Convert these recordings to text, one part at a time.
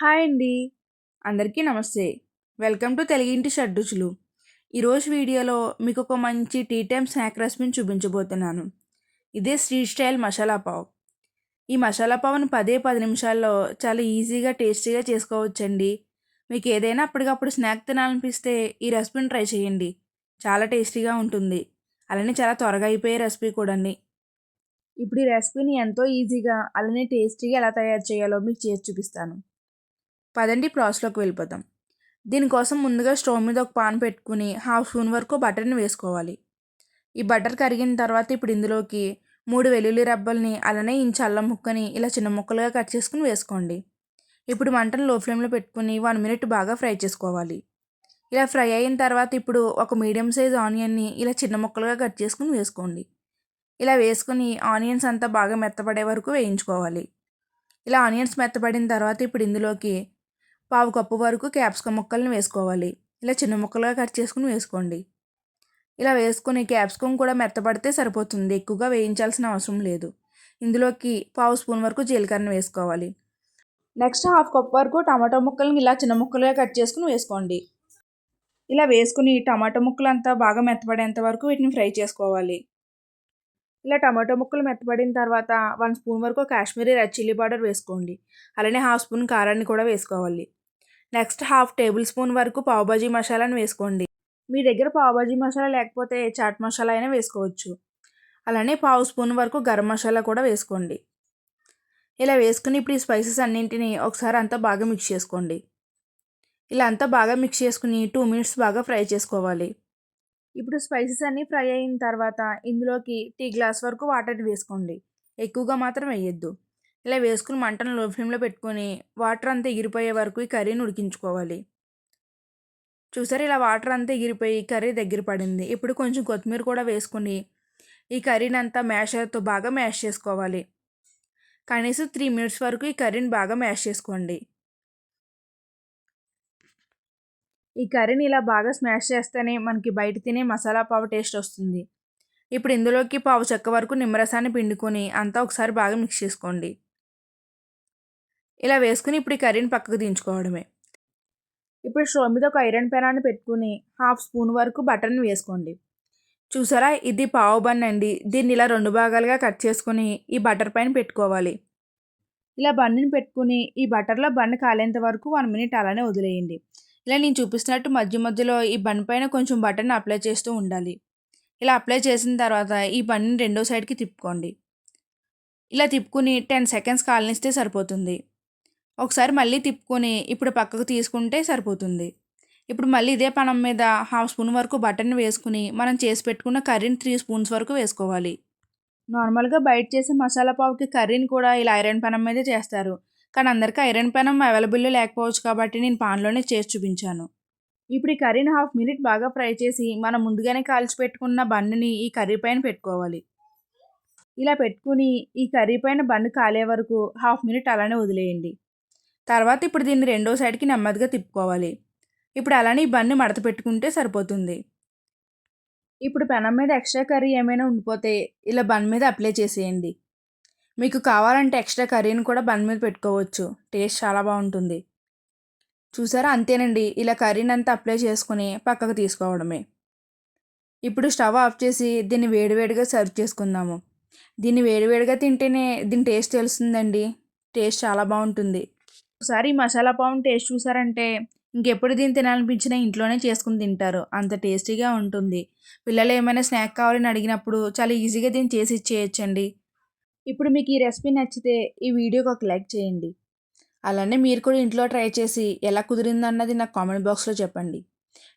Hi అండి. అందరికీ నమస్తే. వెల్కమ్ టు తెలుగింటి షడ్రుచులు. ఈరోజు వీడియోలో మీకు ఒక మంచి టీ టైమ్ స్నాక్ రెసిపీని చూపించబోతున్నాను. ఇదే స్ట్రీట్ స్టైల్ మసాలా పావ్. ఈ మసాలా పావ్ని పదే పది నిమిషాల్లో చాలా ఈజీగా టేస్టీగా చేసుకోవచ్చండి. మీకు ఏదైనా అప్పటికప్పుడు స్నాక్ తినాలనిపిస్తే ఈ రెసిపీని ట్రై చేయండి. చాలా టేస్టీగా ఉంటుంది. అలానే చాలా త్వరగా అయిపోయే రెసిపీ కూడా ఇప్పుడు ఈ రెసిపీని ఎంతో ఈజీగా అలానే టేస్టీగా ఎలా తయారు చేయాలో మీకు చేసి చూపిస్తాను. పదండి ప్రాసెస్లోకి వెళ్ళిపోతాం దీనికోసం ముందుగా స్టవ్ మీద ఒక పాన్ పెట్టుకుని హాఫ్ స్పూన్ వరకు బటర్ని వేసుకోవాలి. ఈ బటర్ కరిగిన తర్వాత ఇప్పుడు ఇందులోకి మూడు వెల్లుల్లి రబ్బల్ని అలానే ఇంచు అల్లం ముక్కని ఇలా చిన్న ముక్కలుగా కట్ చేసుకుని వేసుకోండి. ఇప్పుడు మంటను లో ఫ్లేమ్లో పెట్టుకుని వన్ మినిట్ బాగా ఫ్రై చేసుకోవాలి. ఇలా ఫ్రై అయిన తర్వాత ఇప్పుడు ఒక మీడియం సైజ్ ఆనియన్ని ఇలా చిన్న ముక్కలుగా కట్ చేసుకుని వేసుకోండి. ఇలా వేసుకుని ఆనియన్స్ అంతా బాగా మెత్తపడే వరకు వేయించుకోవాలి. ఇలా ఆనియన్స్ మెత్తపడిన తర్వాత ఇప్పుడు ఇందులోకి పావు కప్పు వరకు క్యాప్సికమ్ ముక్కలను వేసుకోవాలి. ఇలా చిన్న ముక్కలుగా కట్ చేసుకుని వేసుకోండి. ఇలా వేసుకుని క్యాప్సికమ్ కూడా మెత్తపడితే సరిపోతుంది. ఎక్కువగా వేయించాల్సిన అవసరం లేదు. ఇందులోకి పావు స్పూన్ వరకు జీలకర్రను వేసుకోవాలి. నెక్స్ట్ హాఫ్ కప్ వరకు టమాటో ముక్కలను ఇలా చిన్న ముక్కలుగా కట్ చేసుకుని వేసుకోండి. ఇలా వేసుకుని టమాటో ముక్కలు అంతా బాగా మెత్తపడేంత వరకు వీటిని ఫ్రై చేసుకోవాలి. ఇలా టమాటో ముక్కలు మెత్తపడిన తర్వాత వన్ స్పూన్ వరకు కాశ్మీరీ రెడ్ చిల్లీ పౌడర్ వేసుకోండి. అలానే హాఫ్ స్పూన్ కారాన్ని కూడా వేసుకోవాలి. నెక్స్ట్ హాఫ్ టేబుల్ స్పూన్ వరకు పావుబాజీ మసాలాను వేసుకోండి. మీ దగ్గర పావుబాజీ మసాలా లేకపోతే చాట్ మసాలా అయినా వేసుకోవచ్చు. అలానే పావు స్పూన్ వరకు గరం మసాలా కూడా వేసుకోండి. ఇలా వేసుకుని ఇప్పుడు ఈ స్పైసెస్ అన్నింటినీ ఒకసారి అంతా బాగా మిక్స్ చేసుకోండి. ఇలా అంతా బాగా మిక్స్ చేసుకుని టూ మినిట్స్ బాగా ఫ్రై చేసుకోవాలి. ఇప్పుడు స్పైసెస్ అన్నీ ఫ్రై అయిన తర్వాత ఇందులోకి టీ గ్లాస్ వరకు వాటర్ని వేసుకోండి. ఎక్కువగా మాత్రం వేయొద్దు. ఇలా వేసుకుని మంటను లో ఫ్లేమ్లో పెట్టుకొని వాటర్ అంతా ఎగిరిపోయే వరకు ఈ కర్రీని ఉడికించుకోవాలి. చూసారు ఇలా వాటర్ అంతా ఎగిరిపోయి కర్రీ దగ్గర పడింది. ఇప్పుడు కొంచెం కొత్తిమీర కూడా వేసుకుని ఈ కర్రీని అంతా మ్యాషర్తో బాగా మ్యాష్ చేసుకోవాలి. కనీసం త్రీ మినిట్స్ వరకు ఈ కర్రీని బాగా మ్యాష్ చేసుకోండి. ఈ కర్రీని ఇలా బాగా స్మాష్ చేస్తేనే మనకి బయట తినే మసాలా పావు టేస్ట్ వస్తుంది. ఇప్పుడు ఇందులోకి పావు చెక్క వరకు నిమ్మరసాన్ని పిండుకొని అంతా ఒకసారి బాగా మిక్స్ చేసుకోండి. ఇలా వేసుకుని ఇప్పుడు ఈ కర్రీని పక్కకు దించుకోవడమే. ఇప్పుడు స్టవ్ మీద ఒక ఐరన్ పెనాన్ని పెట్టుకుని హాఫ్ స్పూన్ వరకు బటర్ని వేసుకోండి. చూసారా? ఇది పావు బన్ అండి. దీన్ని ఇలా రెండు భాగాలుగా కట్ చేసుకుని ఈ బటర్ పైన పెట్టుకోవాలి. ఇలా బన్నుని పెట్టుకుని ఈ బటర్లో బన్ కాలేంత వరకు వన్ మినిట్ అలానే వదిలేయండి. ఇలా నేను చూపిస్తున్నట్టు మధ్య మధ్యలో ఈ బన్ పైన కొంచెం బటర్ని అప్లై చేస్తూ ఉండాలి. ఇలా అప్లై చేసిన తర్వాత ఈ బన్ని రెండో సైడ్కి తిప్పుకోండి. ఇలా తిప్పుకుని టెన్ సెకండ్స్ కాలనిస్తే సరిపోతుంది. ఒకసారి మళ్ళీ తిప్పుకొని ఇప్పుడు పక్కకు తీసుకుంటే సరిపోతుంది. ఇప్పుడు మళ్ళీ ఇదే పనం మీద హాఫ్ స్పూన్ వరకు బటన్ వేసుకుని మనం చేసి పెట్టుకున్న కర్రీని త్రీ స్పూన్స్ వరకు వేసుకోవాలి. నార్మల్గా బయట చేసే మసాలా పావుకి కర్రీని కూడా ఇలా ఐరన్ పనం మీదే చేస్తారు. కానీ అందరికీ ఐరన్ పెనం అవైలబుల్లో లేకపోవచ్చు కాబట్టి నేను పాన్లోనే చేసి చూపించాను. ఇప్పుడు ఈ కర్రీని హాఫ్ మినిట్ బాగా ఫ్రై చేసి మనం ముందుగానే కాల్చి పెట్టుకున్న బన్నుని ఈ కర్రీ పైన పెట్టుకోవాలి. ఇలా పెట్టుకుని ఈ కర్రీ పైన బన్ను కాలే వరకు హాఫ్ మినిట్ అలానే వదిలేయండి. తర్వాత ఇప్పుడు దీన్ని రెండో సైడ్కి నెమ్మదిగా తిప్పుకోవాలి. ఇప్పుడు అలానే ఈ బన్ని మడత పెట్టుకుంటే సరిపోతుంది. ఇప్పుడు పెనం మీద ఎక్స్ట్రా కర్రీ ఏమైనా ఉండిపోతే ఇలా బన్ మీద అప్లై చేసేయండి. మీకు కావాలంటే ఎక్స్ట్రా కర్రీని కూడా బన్ మీద పెట్టుకోవచ్చు. టేస్ట్ చాలా బాగుంటుంది. చూసారా? అంతేనండి. ఇలా కర్రీని అంతా అప్లై చేసుకుని పక్కకు తీసుకోవడమే. ఇప్పుడు స్టవ్ ఆఫ్ చేసి దీన్ని వేడివేడిగా సర్వ్ చేసుకుందాము. దీన్ని వేడివేడిగా తింటేనే దీని టేస్ట్ తెలుస్తుందండి. టేస్ట్ చాలా బాగుంటుంది. ఒకసారి మసాలా పావుని టేస్ట్ చూసారంటే ఇంకెప్పుడు దీన్ని తినాలనిపించినా ఇంట్లోనే చేసుకుని తింటారు. అంత టేస్టీగా ఉంటుంది. పిల్లలు ఏమైనా స్నాక్ కావాలని అడిగినప్పుడు చాలా ఈజీగా దీన్ని చేసి ఇచ్చేయచ్చండి. ఇప్పుడు మీకు ఈ రెసిపీ నచ్చితే ఈ వీడియోకి ఒక లైక్ చేయండి. అలానే మీరు కూడా ఇంట్లో ట్రై చేసి ఎలా కుదిరిందన్నది నాకు కామెంట్ బాక్స్లో చెప్పండి.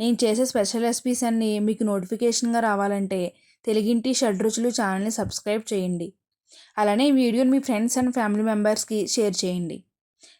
నేను చేసే స్పెషల్ రెసిపీస్ అన్నీ మీకు నోటిఫికేషన్గా రావాలంటే తెలుగింటి షడ్ రుచులు ఛానల్ని సబ్స్క్రైబ్ చేయండి. అలానే ఈ వీడియోని మీ ఫ్రెండ్స్ అండ్ ఫ్యామిలీ మెంబర్స్కి షేర్ చేయండి.